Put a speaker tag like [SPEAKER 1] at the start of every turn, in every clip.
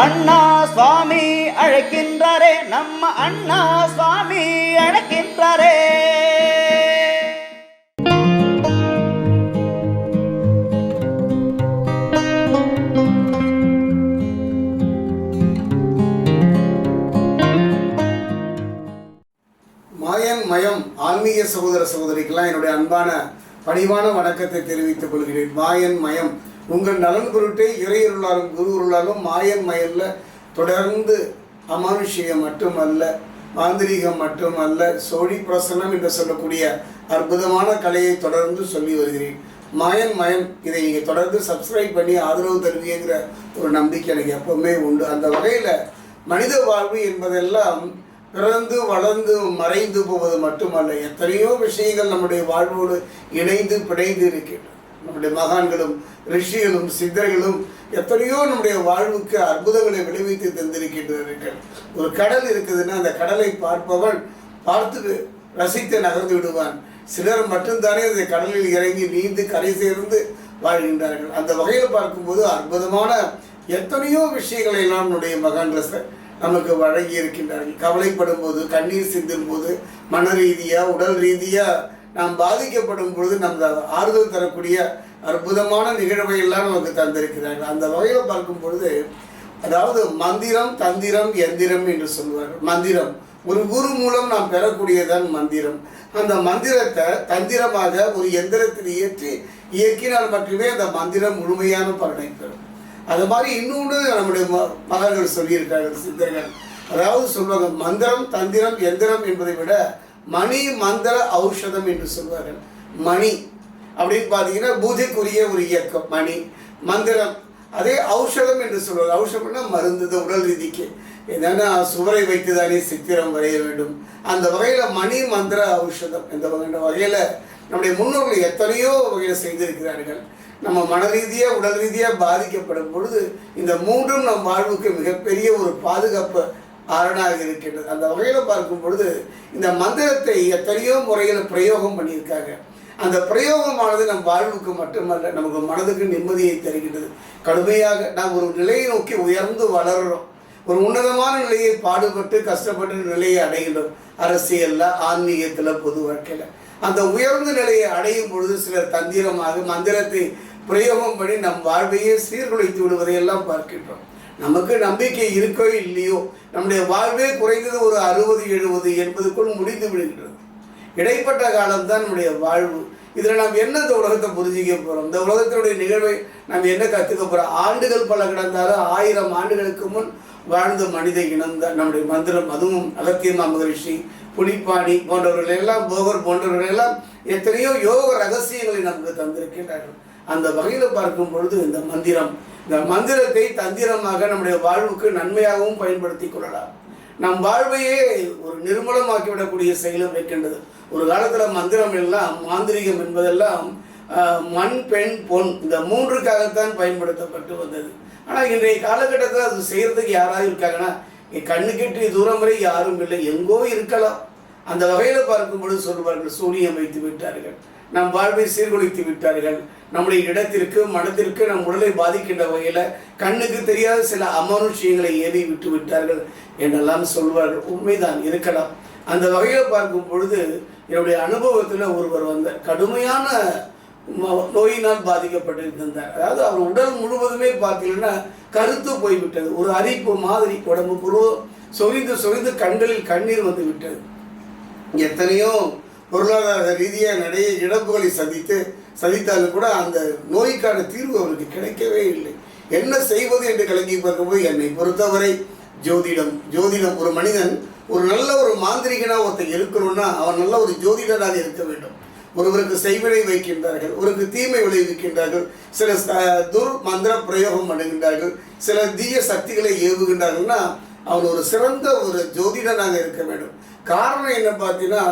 [SPEAKER 1] அண்ணா சுவாமி அழைக்கின்றாரே நம்ம அண்ணா சுவாமி அழைக்கின்றாரே.
[SPEAKER 2] மாயன் மயம் ஆன்மீக சகோதர சகோதரிக்கெல்லாம் என்னுடைய அன்பான பணிவான வணக்கத்தை தெரிவித்துக் கொள்கிறேன். மாயன் மயம் உங்கள் நலன் பொருட்டே இறையருளாலும் குருவருளாலும் மாயன் மயல்ல தொடர்ந்து அமானுஷியம் மட்டுமல்ல மாந்திரிகம் மட்டுமல்ல சோழி பிரசனம் என்று சொல்லக்கூடிய அற்புதமான கலையை தொடர்ந்து சொல்லி வருகிறேன். மாயன் மயன் இதை நீங்கள் தொடர்ந்து சப்ஸ்கிரைப் பண்ணி ஆதரவு தருவீங்கிற ஒரு நம்பிக்கை எனக்கு எப்பவுமே உண்டு. அந்த வகையில் மனித வாழ்வு என்பதெல்லாம் பிறந்து வளர்ந்து மறைந்து போவது மட்டுமல்ல. எத்தனையோ விஷயங்கள் நம்முடைய வாழ்வோடு இணைந்து பிணைந்து இருக்கின்றன. நம்முடைய மகான்களும் ரிஷிகளும் சித்தர்களும் எத்தனையோ நம்முடைய வாழ்வுக்கு அற்புதங்களை விளைவித்து தந்திருக்கின்றார்கள் ஒரு கடல் இருக்குதுன்னா அந்த கடலை பார்ப்பவன் பார்த்து ரசித்து நகர்ந்து விடுவான். சிலர் மட்டும்தானே அந்த கடலில் இறங்கி நீந்து கரை சேர்ந்து வாழ்கின்றார்கள். அந்த வகையில் பார்க்கும்போது அற்புதமான எத்தனையோ விஷயங்களை எல்லாம் நம்முடைய மகான்கள் நமக்கு வழங்கி இருக்கின்றார்கள் கவலைப்படும் போது கண்ணீர் சிந்தும் போது மன ரீதியாக உடல் ரீதியாக நாம் பாதிக்கப்படும் பொழுது நமது ஆறுதல் தரக்கூடிய அற்புதமான நிகழ்வை எல்லாம் நமக்கு தந்திருக்கிறார்கள். அந்த வகையில் பார்க்கும் பொழுது அதாவது மந்திரம் தந்திரம் எந்திரம் என்று சொல்வார்கள். மந்திரம். ஒரு குரு மூலம் நாம் பெறக்கூடியதான் மந்திரம். அந்த மந்திரத்தை தந்திரமாக ஒரு எந்திரத்தில் இயற்றி இயக்கினால் மட்டுமே அந்த மந்திரம் முழுமையான பலனை பெறும். அது மாதிரி இன்னொன்று நம்முடைய ம மகன்கள் சொல்லியிருக்கார்கள் சித்தர்கள். அதாவது சொல்வாங்க மந்திரம் தந்திரம் எந்திரம் என்பதை விட மணி மந்திர ஔஷதம் என்று சொல்வார்கள். மணி அப்படின்னு பார்த்தீங்கன்னா பூஜைக்குரிய ஒரு இயக்கம். மணி மந்திரம். அதே ஔஷதம் என்று சொல்வாங்க ஔஷதம்னா மருந்து உடல் ரீதிக்கு. என்னன்னா சுவரை வைத்து தானே சித்திரம் வரைய வேண்டும். அந்த வகையில் மணி மந்திர ஔஷதம் இந்த வகை- வகையில் நம்முடைய முன்னோர்கள் எத்தனையோ வகையில் செய்திருக்கிறார்கள். நம்ம மன ரீதியாக உடல் ரீதியாக பாதிக்கப்படும் பொழுது இந்த மூன்றும் நம் வாழ்வுக்கு மிகப்பெரிய ஒரு பாதுகாப்பை அரணாக இருக்கின்றது. அந்த வகையில் பார்க்கும் பொழுது இந்த மந்திரத்தை எத்தனையோ முறையில் பிரயோகம் பண்ணியிருக்காங்க. அந்த பிரயோகமானது நம் வாழ்வுக்கு மட்டுமல்ல நமக்கு மனதுக்கு நிம்மதியை தருகின்றது. கடுமையாக நாம் ஒரு நிலையை நோக்கி உயர்ந்து வளர்கிறோம் ஒரு உன்னதமான நிலையை பாடுபட்டு கஷ்டப்பட்டு நிலையை அடைகின்றோம் அரசியலில் ஆன்மீகத்தில் பொது வாழ்க்கையில். அந்த உயர்ந்த நிலையை அடையும் பொழுது சிலர் தந்திரமாக மந்திரத்தை பிரயோகம் பண்ணி நம் வாழ்வையே சீர்குலைத்து விடுவதை எல்லாம் பார்க்கின்றோம். நமக்கு நம்பிக்கை இருக்கோ இல்லையோ நம்முடைய வாழ்வே குறைந்தது ஒரு அறுபது எழுபது எண்பதுக்குள் முடிந்து விடுகின்றது. இடைப்பட்ட காலம்தான் நம்முடைய வாழ்வு. இதில் நாம் என்ன இந்த உலகத்தை புரிஞ்சிக்க போகிறோம் இந்த உலகத்தினுடைய நிகழ்வை நாம் என்ன கற்றுக்க போகிறோம் ஆண்டுகள் பல கிடந்தாலும் ஆயிரம் ஆண்டுகளுக்கு முன் வாழ்ந்த மனித இனம் தான் நம்முடைய மந்திரம். அதுவும் அகத்தியமா மகரிஷி புலிப்பாணி போன்றவர்கள் எல்லாம் போகர் போன்றவர்கள் எல்லாம் எத்தனையோ யோக ரகசியங்களை நமக்கு தந்திருக்கின்றார்கள். அந்த வகையில் பார்க்கும் பொழுது இந்த மந்திரம் இந்த மந்திரத்தை தந்திரமாக நம்முடைய வாழ்வுக்கு நன்மையாகவும் பயன்படுத்தி கொள்ளலாம். நம் வாழ்வையே ஒரு நிர்மலமாக்கி விடக்கூடிய செயலும் இருக்கின்றது ஒரு காலத்தில் மந்திரம் எல்லாம் மாந்திரிகம் என்பதெல்லாம் மண் பெண் பொன் இந்த மூன்றுக்காகத்தான் பயன்படுத்தப்பட்டு வந்தது. ஆனால் இன்றைய காலகட்டத்தில் அது செய்கிறதுக்கு யாராவது இருக்காங்கன்னா கண்ணு கெட்டிய தூரம் வரை யாரும் இல்லை எங்கோ இருக்கலாம். அந்த வகையில் பார்க்கும்பொழுது சொல்வார்கள் சூனியம் வைத்து விட்டார்கள். நம் வாழ்வை சீர்குலைத்து விட்டார்கள். நம்முடைய இடத்திற்கு மனத்திற்கு நம் உடலை பாதிக்கின்ற வகையில் கண்ணுக்கு தெரியாத சில அமானுஷ்யங்களை ஏவி விட்டு விட்டார்கள் என்றெல்லாம் சொல்வார்கள் உண்மைதான் இருக்கலாம். அந்த வகையில் பார்க்கும் பொழுது என்னுடைய அனுபவத்தில் ஒருவர் வந்த கடுமையான நோயினால் பாதிக்கப்பட்டிருந்தார். அதாவது அவர் உடல் முழுவதுமே பார்த்தீங்கன்னா கருத்து போய்விட்டது. ஒரு அரிப்பு மாதிரி உடம்பு முழுவதும் சொரிந்து சொரிந்து கண்களில் கண்ணீர் வந்து விட்டது. எத்தனையோ பொருளாதார ரீதியாக நிறைய இழப்புகளை சந்தித்து சந்தித்தாலும் கூட அந்த நோய்க்கான தீர்வு அவருக்கு கிடைக்கவே இல்லை. என்ன செய்வது என்று கலங்கி பார்க்கும்போது என்னை பொறுத்தவரை ஜோதிடம். ஜோதிடம் ஒரு மனிதன் ஒரு நல்ல ஒரு மாந்திரிகனாக ஒருத்தர் இருக்கணும்னா அவன் நல்ல ஒரு ஜோதிடராக இருக்க வேண்டும். ஒருவருக்கு செய்வினை வைக்கின்றார்கள் ஒருக்கு தீமை விளைவிக்கின்றார்கள் சில துர் மந்திர பிரயோகம் பண்ணுகின்றார்கள் சில தீய சக்திகளை ஏவுகின்றார்கள்னா அவன் ஒரு சிறந்த ஒரு ஜோதிடனாக இருக்க வேண்டும். காரணம் என்ன பார்த்தீங்கன்னா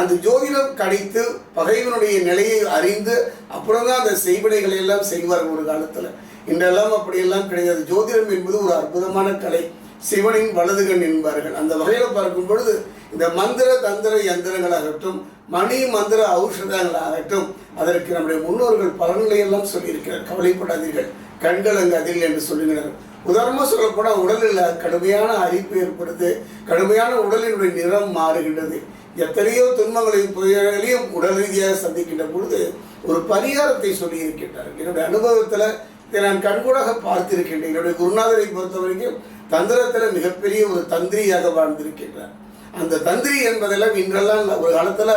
[SPEAKER 2] அந்த ஜோதிடம் கடித்து பகைவனுடைய நிலையை அறிந்து அப்புறம் தான் அந்த செய்வினைகளை எல்லாம் செய்வார்கள் ஒரு காலத்தில். இன்றெல்லாம் அப்படியெல்லாம் கிடையாது. ஜோதிடம் என்பது ஒரு அற்புதமான கலை. சிவனின் வலதுகண் என்பார்கள். அந்த வகையில் பார்க்கும் பொழுது இந்த மந்திர தந்திர யந்திரங்களாகட்டும் மணி மந்திர ஔஷதங்களாகட்டும் அதற்கு நம்முடைய முன்னோர்கள் பலன்களை எல்லாம் சொல்லியிருக்கிறார். கவலைப்படாதீர்கள். கண்கள் அங்கு அதில் என்று சொல்லுகிறார்கள். உதாரணமாக சொல்லப்போனால் உடலில் கடுமையான அரிப்பு ஏற்படுது. கடுமையான உடலினுடைய நிறம் மாறுகின்றது. எத்தனையோ துன்பங்களையும் புயல்களையும் உடல் ரீதியாக சந்திக்கின்ற பொழுது ஒரு பரிகாரத்தை சொல்லியிருக்கின்றார். என்னுடைய அனுபவத்தில் இதை நான் கண்கூடாக பார்த்திருக்கின்றேன். என்னுடைய குருநாதரை பொறுத்த வரைக்கும் தந்திரத்தில் மிகப்பெரிய ஒரு தந்திரியாக வாழ்ந்திருக்கின்றார். அந்த தந்திரி என்பதெல்லாம் இன்றெல்லாம் ஒரு காலத்தில்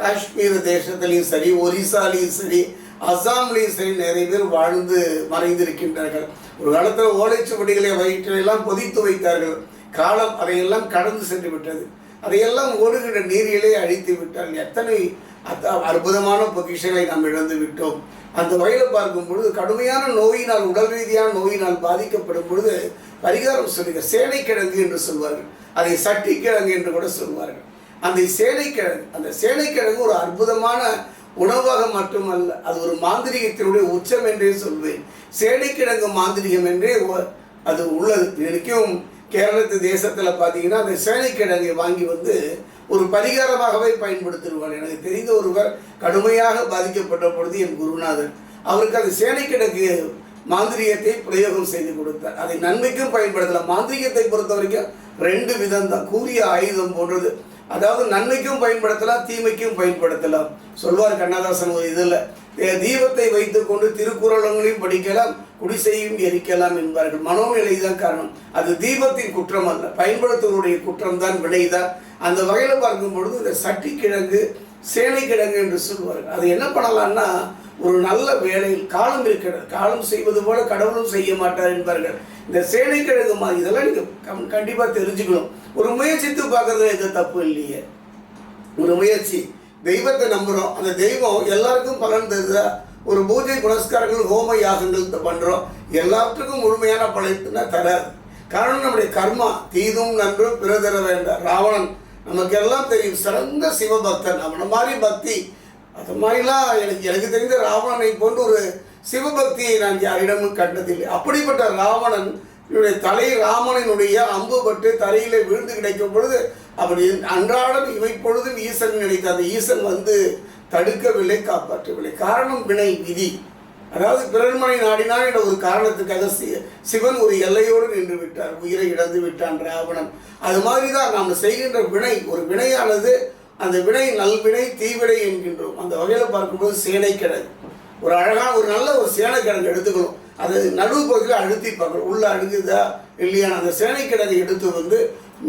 [SPEAKER 2] காஷ்மீர் தேசத்திலையும் சரி ஒரிசாலையும் சரி அசாம்லேயும் சரி நிறைய பேர் வாழ்ந்து மறைந்திருக்கின்றார்கள். ஒரு காலத்தில் ஓலைச்சுவடிகளை வயிற்றிலெல்லாம் பொதித்து வைத்தார்கள். காலம் அதையெல்லாம் கடந்து சென்று விட்டது. அதையெல்லாம் ஓடுகின்ற நீரிலே அழித்து விட்டால் எத்தனை அத்த- அற்புதமான பொக்கிஷங்களை நாம் இழந்து விட்டோம். அந்த வகையில் பார்க்கும் பொழுது கடுமையான நோயினால் உடல் ரீதியான நோயினால் பாதிக்கப்படும் பொழுது பரிகாரம் சொல்லுங்க சேனைக்கிழங்கு என்று சொல்வார்கள். அதை சட்டிக்கிழங்கு என்று கூட சொல்வார்கள். அந்த சேனைக்கிழங்கு அந்த சேனைக்கிழங்கு ஒரு அற்புதமான உணவாக மட்டுமல்ல அது ஒரு மாந்திரிகத்தினுடைய உச்சம் என்றே சொல்வேன். சேனைக்கிழங்கு மாந்திரிகம் என்றே அது உள்ளது. இன்றைக்கும் கேரளத்து தேசத்தில் பார்த்தீங்கன்னா அந்த சேனைக்கிழங்கை வாங்கி வந்து ஒரு பரிகாரமாகவே பயன்படுத்திடுவார் எனக்கு தெரிந்த ஒருவர் கடுமையாக பாதிக்கப்பட்ட பொழுது என் குருநாதர் அவருக்கு அந்த சேனைக்கிழங்கு மாந்திரியத்தை பிரயோகம் செய்து கொடுத்தார். அதை நன்மைக்கும் பயன்படுத்தலாம். மாந்திரிகத்தை பொறுத்த வரைக்கும் ரெண்டு விதம் தான் கூறிய ஆயுதம் போன்றது. அதாவது நன்மைக்கும் பயன்படுத்தலாம் தீமைக்கும் பயன்படுத்தலாம். சொல்வார் கண்ணதாசன் ஒரு இதில் தீபத்தை வைத்துக்கொண்டு திருக்குறளங்களையும் படிக்கலாம் குடிசையும் எரிக்கலாம் என்பார்கள். மனோநிலை தான் காரணம். அது தீபத்தின் குற்றம் அல்ல. பயன்படுத்துவருடைய குற்றம் தான் வினைதான் அந்த வகையில் பார்க்கும் பொழுது இந்த சேனை கிழங்கு என்று சொல்வார்கள். அது என்ன பண்ணலாம்னா ஒரு நல்ல வேலையில் காலம் இருக்கிறது. காலம் செய்வது போல கடவுளும் செய்ய மாட்டார் என்பார்கள். இந்த சேனைக்கிழங்கு மாதிரி இதெல்லாம் நீங்கள் கண்டிப்பாக தெரிஞ்சுக்கணும். ஒரு முயற்சித்து பார்க்கறதுல எந்த தப்பு இல்லையே. ஒரு முயற்சி. தெய்வத்தை நம்புகிறோம் அந்த தெய்வம் எல்லாருக்கும் பலன் தருதா? ஒரு பூஜை புனஸ்காரங்கள் ஹோம யாகங்கள் பண்ணுறோம் எல்லாத்துக்கும் முழுமையான பலனா தராது காரணம் நம்முடைய கர்மா. தீதும் நன்று பிறதர வேண்டாம். ராவணன் நமக்கெல்லாம் தெரியும் சிறந்த சிவபக்தன். அவனை மாதிரி பக்தி. அது மாதிரிலாம் எனக்கு எனக்கு தெரிந்த ராவணனை போன்று ஒரு சிவபக்தியை நான் யாரிடமும் கண்டதில்லை. அப்படிப்பட்ட ராவணன் இவருடைய தலை ராமனினுடைய அம்பு பட்டு தலையில் விழுந்து கிடைக்கும் பொழுது அப்படி அன்றாடம் இவை பொழுதும் ஈசன் நினைத்த அந்த ஈசன் வந்து தடுக்கவில்லை காப்பாற்றவில்லை. காரணம் வினை விதி. அதாவது பிறர்மனை நாடினான் என்ற ஒரு காரணத்துக்காக சிவன் ஒரு எல்லையோடு நின்று விட்டார் உயிரை இழந்து விட்டான் ராவணன். அது மாதிரி தான் நாம் செய்கின்ற வினை ஒரு வினையானது அந்த வினை நல்வினை தீவினை என்கின்றோம். அந்த வகையில் பார்க்கும்போது சேனை கிழங்கு. ஒரு அழகான ஒரு நல்ல ஒரு சேனை கிடங்கு எடுத்துக்கணும். அது நடுவு பகுதியில் அழுத்தி பார்க்கணும். உள்ள அழுகுதா இல்லையான அந்த சேனை சேனைக்கிழங்கை எடுத்து வந்து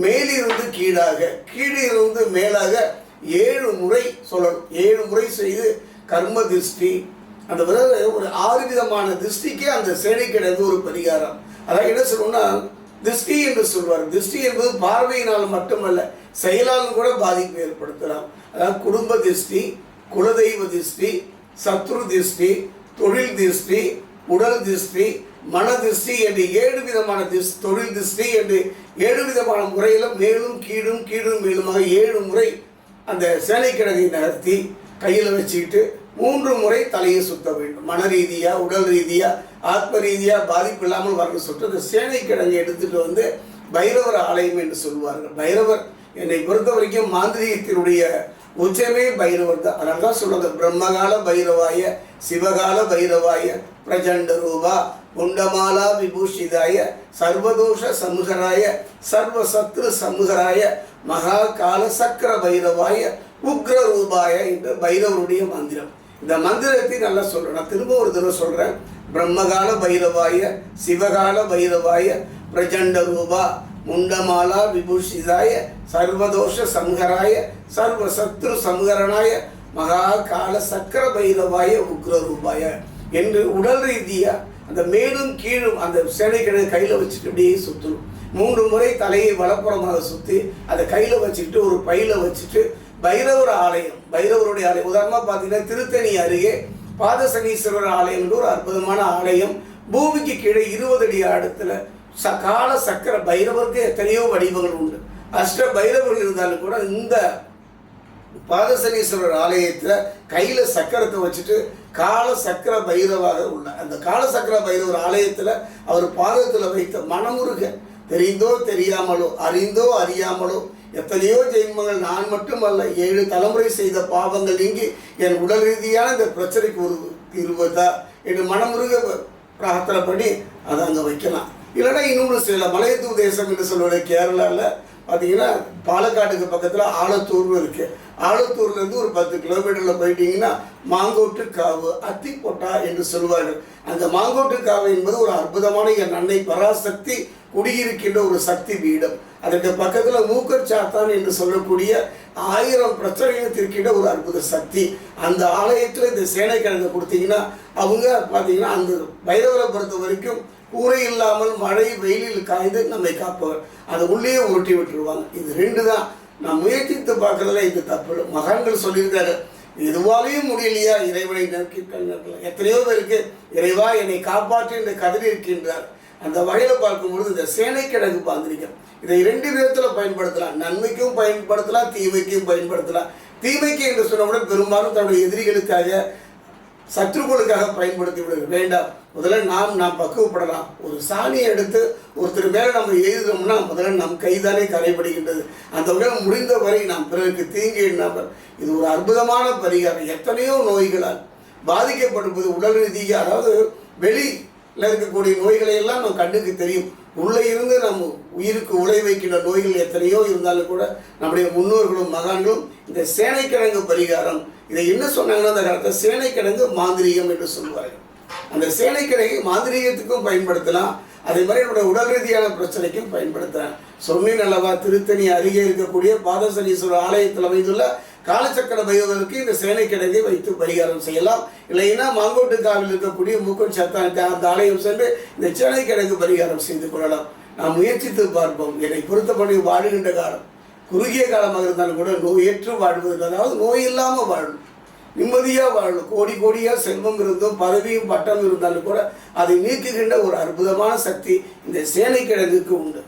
[SPEAKER 2] மேலிருந்து கீழாக கீழிருந்து மேலாக ஏழு முறை சொல்லணும். ஏழு முறை செய்து கர்ம திருஷ்டி அந்த பிறகு ஒரு ஆறு விதமான திருஷ்டிக்கே அந்த சேனைக்கிழங்கு ஒரு பரிகாரம். அதாவது என்ன சொல்லணும்னா திருஷ்டி என்று சொல்வார். திருஷ்டி என்பது பார்வையினால் மட்டுமல்ல செயலாலும் கூட பாதிப்பு ஏற்படுத்தலாம். அதாவது குடும்ப திருஷ்டி குலதெய்வ திருஷ்டி சத்ரு திருஷ்டி தொழில் திருஷ்டி உடல் திருஷ்டி மன திருஷ்டி என்று ஏழு விதமான திஸ் தொழில் திருஷ்டி என்று ஏழு விதமான முறையில் மேலும் கீழும் கீழும் மேலுமாக ஏழு முறை அந்த சேனைக்கிழங்கை நகர்த்தி கையில் வச்சுக்கிட்டு மூன்று முறை தலையை சுத்த வேண்டும். மன ரீதியா உடல் ரீதியா ஆத்ம ரீதியா பாதிப்பு இல்லாமல் வரணும் சொல்லிட்டு அந்த சேனைக்கிழங்கை எடுத்துட்டு வந்து பைரவர் ஆலயம் என்று சொல்வார்கள் பைரவர் என்னை பொறுத்த வரைக்கும் மாந்திரிகத்தினுடைய உச்சமே பைரவர் தான். அதனால தான் சொல்றது பிரம்மகால பைரவாய சிவகால பைரவாய பிரஜண்ட ரூபா குண்டமாலா விபூஷிதாய சர்வதோஷ சமுகராய சர்வ சத்ரு சமுகராய மகா கால சக்கர பைரவாய உக்ர ரூபாய என்று பைரவருடைய மந்திரம். இந்த மந்திரத்தை நல்லா சொல்றேன். நான் திரும்ப ஒரு தடவை சொல்றேன். பிரம்மகால பைரவாய சிவகால பைரவாய பிரச்சண்ட ரூபா முண்டமாலா விபூஷிதாய சர்வதோஷ சம்ஹராய சர்வ சத்ரு சம்ஹரணாய மகா கால சக்கர பைரவாய உக்ர ரூபாய என்று உடல் ரீதியா அந்த மேலும் கீழும் அந்த சேனைக்கிழங்கு கையில் வச்சுட்டு அப்படியே சுற்றணும் மூன்று முறை தலையை வலப்புறமாக சுற்றி அதை கையில் வச்சுக்கிட்டு ஒரு பையில வச்சுட்டு பைரவர் ஆலயம் பைரவருடைய ஆலயம். உதாரணமாக பார்த்தீங்கன்னா திருத்தணி அருகே பாதசனீஸ்வரர் ஆலயம் என்று ஒரு அற்புதமான ஆலயம். பூமிக்கு கீழே இருபது அடி ஆடத்தில் ச கால சக்கர பைரவருக்கு எத்தனையோ வடிவங்கள் உண்டு. அஷ்ட பைரவர்கள் இருந்தாலும் கூட இந்த பாதசனீஸ்வரர் ஆலயத்தில் கையில் சக்கரத்தை வச்சுட்டு கால சக்கர பைரவாக உள்ள அந்த கால சக்கர பைரவர் ஆலயத்தில் அவர் பாதத்தில் வைத்த மனமுருக தெரிந்தோ தெரியாமலோ அறிந்தோ அறியாமலோ எத்தனையோ ஜென்மங்கள் நான் மட்டுமல்ல ஏழு தலைமுறை செய்த பாவங்கள் நீங்கி என் உடல் ரீதியான இந்த பிரச்சனைக்கு ஒரு தீர்வுதா என்று மனமுருக பிரார்த்தனை பண்ணி அதை அங்கே வைக்கலாம். இல்லைன்னா இன்னொன்று சில மலையத்தூர் தேசம் என்று சொல்லுவது கேரளாவில் பார்த்தீங்கன்னா பாலக்காட்டுக்கு பக்கத்தில் ஆலத்தூர்னு இருக்குது ஆலத்தூர்லேருந்து ஒரு பத்து கிலோமீட்டரில் போயிட்டீங்கன்னா மாங்கோட்டு காவு அத்திப்பொட்டா என்று சொல்வார்கள். அந்த மாங்கோட்டு காவு என்பது ஒரு அற்புதமான என் அன்னை பராசக்தி குடியிருக்கின்ற ஒரு சக்தி பீடம். அதற்கு பக்கத்தில் மூக்கர் சாத்தான் என்று சொல்லக்கூடிய ஆயிரம் பிரச்சனைகளை திருக்கிட்ட ஒரு அற்புத சக்தி. அந்த ஆலயத்தில் இந்த சேனை கிழங்கை கொடுத்தீங்கன்னா அவங்க பார்த்தீங்கன்னா அந்த பைரவரை பொறுத்த வரைக்கும் கூரை இல்லாமல் மழை வெயிலில் காய்ந்து நம்மை காப்பவர். அதை உள்ளே உருட்டி விட்டுருவாங்க. இது ரெண்டு தான் நான் முயற்சித்து பார்க்கறதுல இது தப்பு மகான்கள் சொல்லியிருக்காரு எதுவாலையும் முடியலையா? இறைவனை நோக்கி எத்தனையோ பேருக்கு இறைவா என்னை காப்பாற்றி இந்த கதறி இருக்கின்றார். அந்த வகையில் பார்க்கும்பொழுது இந்த சேனைக்கிழங்கு பாந்திரிக்கம் இதை ரெண்டு விதத்தில் பயன்படுத்தலாம். நன்மைக்கும் பயன்படுத்தலாம் தீமைக்கும் பயன்படுத்தலாம். தீமைக்கு என்று சொன்னவுடன் பெரும்பாலும் தன்னுடைய எதிரிகளுக்காக சத்துருக்களுக்காக பயன்படுத்தி விடுங்க வேண்டாம். முதல்ல நாம் நாம் பக்குவப்படலாம். ஒரு சாணியை எடுத்து ஒருத்தர் மேலே நம்ம எழுதுனோம்னா முதல்ல நம் கைதானே கரைபடுகின்றது அந்த வகையில் முடிந்தவரை நாம் பிறருக்கு தீங்கு எண்ணாமல் இது ஒரு அற்புதமான பரிகாரம். எத்தனையோ நோய்களால் பாதிக்கப்படுவது உடல் ரீதியாக அதாவது வெளி இருக்கக்கூடிய நோய்களை எல்லாம் நம்ம கண்ணுக்கு தெரியும். உள்ளே இருந்து நம்ம உயிருக்கு உழை வைக்கின்ற நோய்கள் எத்தனையோ இருந்தாலும் கூட நம்முடைய முன்னோர்களும் மகான்களும் இந்த சேனைக்கிழங்கு பரிகாரம் இதை என்ன சொன்னாங்கன்னா அந்த காலத்தில் சேனைக்கிழங்கு மாந்திரீகம் என்று சொல்வார்கள் அந்த சேனைக்கிழங்கு மாந்திரீகத்துக்கும் பயன்படுத்தலாம். அதே மாதிரி என்னுடைய உடல் ரீதியான பிரச்சனைக்கும் பயன்படுத்துகிறேன் சொன்னேன் அல்லவா திருத்தணி அருகே இருக்கக்கூடிய பாதசனீஸ்வரர் ஆலயத்தில் அமைந்துள்ள காலச்சக்கர பைரவருக்கு இந்த சேனை கிடங்கை வைத்து பரிகாரம் செய்யலாம். இல்லைன்னா மாங்கோட்டுக்காவில் இருக்கக்கூடிய மூக்கன் சத்தான் அந்த ஆலயம் சென்று இந்த சேனைக்கிழங்கு பரிகாரம் செய்து கொள்ளலாம். நாம் முயற்சித்து பார்ப்போம். என்னை பொறுத்தபடி வாழுகின்ற காலம் குறுகிய காலமாக இருந்தாலும் கூட நோயற்று வாழ்வதற்கு அதாவது நோய் இல்லாமல் வாழணும் நிம்மதியாக வாழணும் கோடி கோடியாக செல்வம் இருந்தும் பதவியும் பட்டம் இருந்தாலும் கூட அதை நீக்குகின்ற ஒரு அற்புதமான சக்தி இந்த சேனை கிழங்குக்கு உண்டு.